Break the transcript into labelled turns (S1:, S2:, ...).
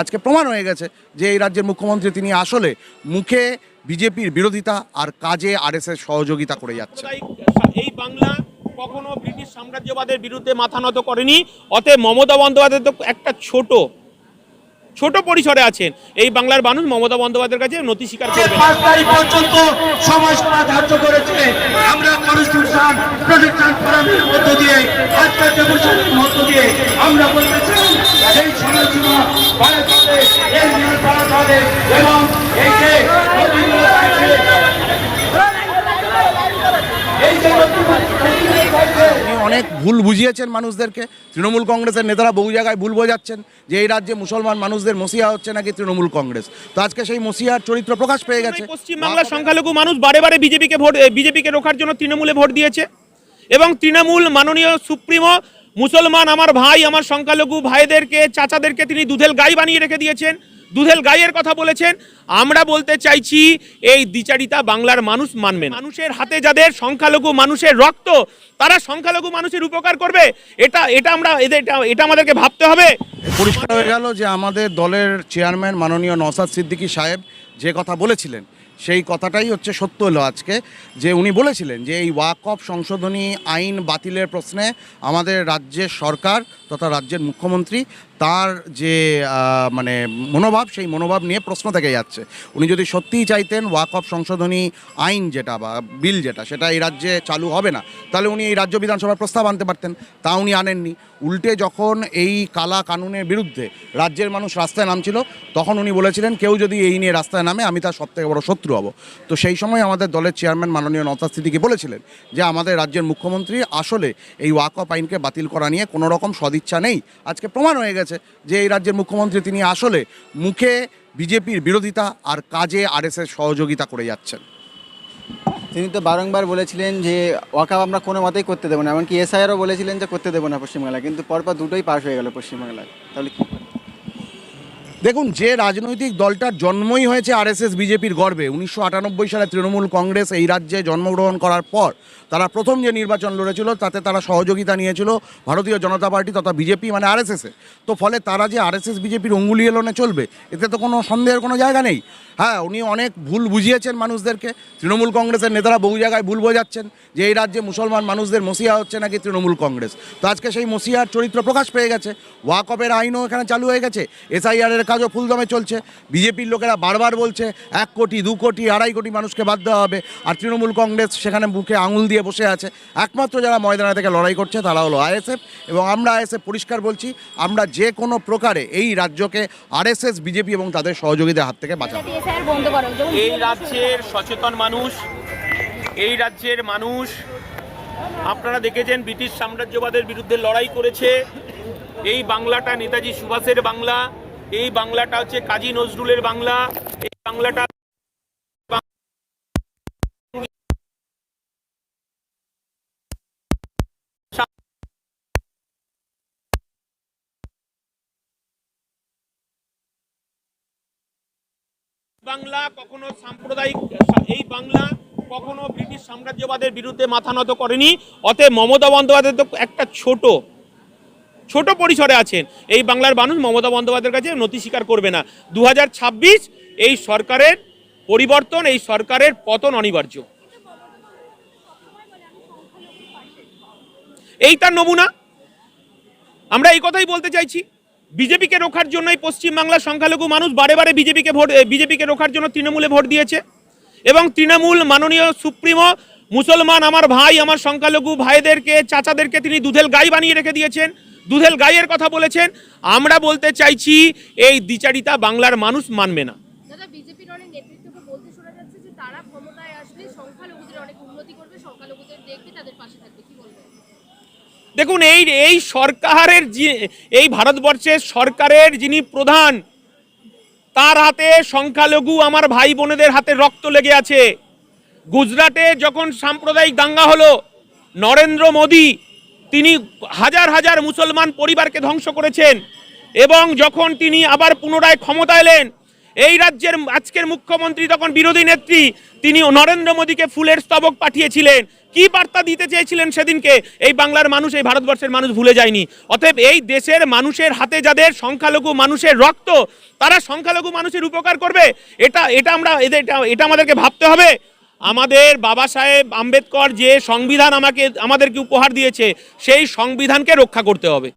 S1: আজকে প্রমাণ হয়ে গেছে যে এই রাজ্যের মুখ্যমন্ত্রী তিনি আসলে মুখে বিজেপির বিরোধিতা আর কাজে আরএসএস সহযোগিতা করে যাচ্ছে।
S2: এই বাংলা কখনো ব্রিটিশ সাম্রাজ্যবাদের বিরুদ্ধে মাথা নত করেনি অতএব মমতা বন্দ্যোপাধ্যায় তো একটা ছোট ছোট পরিসরে আছেন। এই বাংলার মানুষ মমতা বন্দ্যোপাধ্যায়ের কাছে নথি স্বীকার করবে।
S3: পাঁচ তারিখ পর্যন্ত সময়সীমা ধার্য করেছে। আমরা কনস্টিটিউশন প্রোটেকশন ফোরামের মধ্য দিয়ে আজকের মধ্য দিয়ে আমরা বলতে চাই সময়সীমা বাড়াতে হবে এই হবে এবং এই যে
S1: অনেক ভুল বুঝিয়েছেন মানুষদেরকে। তৃণমূল কংগ্রেসের নেতারা বহু জায়গায় ভুল বোঝাচ্ছেন যে এই রাজ্যে মুসলমান মানুষদের মসিয়া হচ্ছে নাকি তৃণমূল কংগ্রেস। তো আজকে সেই মসিয়ার চরিত্র প্রকাশ পেয়ে গেছে।
S2: পশ্চিমবাংলার সংখ্যালঘু মানুষ বারে বারে বিজেপিকে ভোট বিজেপিকে রোখার জন্য তৃণমূলে ভোট দিয়েছে। এবং তৃণমূল মাননীয় সুপ্রিমো মুসলমান আমার ভাই, আমার সংখ্যালঘু ভাইদেরকে, চাচাদেরকে তিনি দুধেল গাই বানিয়ে রেখে দিয়েছেন। দুধেল গাইয়ের কথা বলেছেন। আমরা বলতে চাইছি, এই দ্বিচারিতা বাংলার মানুষ মানবে মানুষের হাতে যাদের সংখ্যালঘু মানুষের রক্ত, তারা সংখ্যালঘু মানুষের উপকার করবে। এটা এটা আমরা, এদের, এটা এটা আমাদেরকে ভাবতে হবে।
S1: পরিষ্কার হয়ে গেল যে আমাদের দলের চেয়ারম্যান মাননীয় নসাদ সিদ্দিকী সাহেব যে কথা বলেছিলেন সেই কথাটাই হচ্ছে সত্য হলো আজকে, যে উনি বলেছিলেন যে এই ওয়াকফ সংশোধনী আইন বাতিলের প্রশ্নে আমাদের রাজ্যের সরকার তথা রাজ্যের মুখ্যমন্ত্রী তার যে মানে মনোভাব, সেই মনোভাব নিয়ে প্রশ্ন থেকে যাচ্ছে। উনি যদি সত্যিই চাইতেন ওয়াকফ সংশোধনী আইন যেটা বা বিল যেটা, সেটা এই রাজ্যে চালু হবে না, তাহলে উনি এই রাজ্য বিধানসভার প্রস্তাব আনতে পারতেন, তা উনি আনেননি। উল্টে যখন এই কালা কানুনের বিরুদ্ধে রাজ্যের মানুষ রাস্তায় নামছিল, তখন উনি বলেছিলেন, কেউ যদি এই নিয়ে রাস্তায় নামে, আমি তার সবথেকে বড় শত্রু হব। তো সেই সময় আমাদের দলের চেয়ারম্যান মাননীয় নতা সিদ্দিকি বলেছিলেন যে, আমাদের রাজ্যের মুখ্যমন্ত্রী আসলে এই ওয়াকফ আইনকে বাতিল করা নিয়ে কোনো রকম সদিচ্ছা নেই। আজকে প্রমাণ হয়ে গেছে যে, এই রাজ্যের মুখ্যমন্ত্রী তিনি আসলে মুখে বিজেপির বিরোধিতা আর কাজে আরএসএস সহযোগিতা করে যাচ্ছেন।
S4: তিনি তো বারংবার বলেছিলেন যে ওয়াকাপ আমরা কোনো মতেই করতে দেবো না। এমনকি এসআইআরও বলেছিলেন যে, করতে দেবো না পশ্চিমবাংলায়। কিন্তু পরপর দুটোই পাশ হয়ে গেল পশ্চিমবাংলায়। তাহলে কি?
S1: দেখুন, যে রাজনৈতিক দলটার জন্মই হয়েছে আরএসএস, বিজেপির গর্বে, উনিশশো আটানব্বই সালে তৃণমূল কংগ্রেস এই রাজ্যে জন্মগ্রহণ করার পর তারা প্রথম যে নির্বাচন লড়েছিল, তাতে তারা সহযোগিতা নিয়েছিল ভারতীয় জনতা পার্টি তথা বিজেপি মানে আরএসএসে তো ফলে তারা যে আরএসএস, বিজেপির অঙ্গুলি এলোনে চলবে, এতে তো কোনো সন্দেহের কোনো জায়গা নেই। হ্যাঁ উনি অনেক ভুল বুঝিয়েছেন মানুষদেরকে। তৃণমূল কংগ্রেসের নেতারা বহু জায়গায় ভুল বোঝাচ্ছেন যে এই রাজ্যে মুসলমান মানুষদের মসিয়া হচ্ছে নাকি তৃণমূল কংগ্রেস। তো আজকে সেই মসিয়ার চরিত্র প্রকাশ পেয়ে গেছে। ওয়াকপের আইনও এখানে চালু হয়ে গেছে। এসআইআরের কাজও ফুলদমে চলছে। বিজেপির লোকেরা বারবার বলছে এক কোটি দু কোটি আড়াই কোটি মানুষকে বাদ দেওয়া হবে। আর তৃণমূল কংগ্রেস সেখানে মুখে আঙুল দিয়ে বসে আছে। একমাত্র যারা ময়দানে থেকে লড়াই করছে তারা হলো আইএসএফ এবং আমরা আইএসএফ পরিষ্কার বলছি আমরা যে কোনো প্রকারে এই রাজ্যকে আরএসএস বিজেপি এবং তাদের সহযোগীদের হাত থেকে বাঁচাবো।
S2: এই রাজ্যের সচেতন মানুষ এই রাজ্যের মানুষ আপনারা দেখেছেন ব্রিটিশ সাম্রাজ্যবাদের বিরুদ্ধে লড়াই করেছে। এই বাংলাটা নেতাজি সুভাষের বাংলা। এই বাংলাটা হচ্ছে কাজী নজরুলের বাংলা, এই বাংলাটা বাংলা কখনো সাম্প্রদায়িক, এই বাংলা কখনো ব্রিটিশ সাম্রাজ্যবাদের বিরুদ্ধে মাথা নত করেনি। অতএব মমতা বন্দ্যোপাধ্যায় তো একটা ছোট ছোট পরিসরে আছেন। এই বাংলার মানুষ মমতা বন্দ্যোপাধ্যায়ের কাছে নথি স্বীকার করবে না। দু হাজার ছাব্বিশ এই সরকারের পরিবর্তন, এই সরকারের পতন অনিবার্য। এই তার নমুনা। আমরা এই কথাই বলতে চাইছি, বিজেপিকে রোখার জন্যই পশ্চিমবাংলার সংখ্যালঘু মানুষ বারে বারে বিজেপিকে ভোট বিজেপিকে রোখার জন্য তৃণমূলে ভোট দিয়েছে। এবং তৃণমূল মাননীয় সুপ্রিমো মুসলমান আমার ভাই, আমার সংখ্যালঘু ভাইদেরকে, চাচাদেরকে তিনি দুধেল গাই বানিয়ে রেখে দিয়েছেন। দুধেল গাইয়ের কথা বলেছেন আমরা বলতে চাইছি এই দ্বিচারিতা বাংলার মানুষ মানবে না। দেখুন এই এই সরকারের যে- এই ভারতবর্ষের সরকারের যিনি প্রধান তার হাতে সংখ্যালঘু আমার ভাই বোনেদের হাতে রক্ত লেগে আছে। গুজরাটে যখন সাম্প্রদায়িক দাঙ্গা হলো নরেন্দ্র মোদী তিনি হাজার হাজার মুসলমান পরিবারকে ধ্বংস করেছেন এবং যখন তিনি আবার পুনরায় ক্ষমতা এলেন, এই রাজ্যের আজকের মুখ্যমন্ত্রী তখন বিরোধী নেত্রী, তিনি নরেন্দ্র মোদীকে ফুলের স্তবক পাঠিয়েছিলেন। কি বার্তা দিতে চেয়েছিলেন সেদিনকে? এই বাংলার মানুষ, এই ভারতবর্ষের মানুষ ভুলে যায়নি। অতএব এই দেশের মানুষের হাতে যাদের সংখ্যালঘু মানুষের রক্ত, তারা সংখ্যালঘু মানুষের উপকার করবে? এটা এটা আমরা এদের এটা এটা আমাদেরকে ভাবতে হবে। আমাদের বাবা সাহেব আম্বেদকর যে সংবিধান আমাকে, আমাদেরকে উপহার দিয়েছে, সেই সংবিধানকে রক্ষা করতে হবে।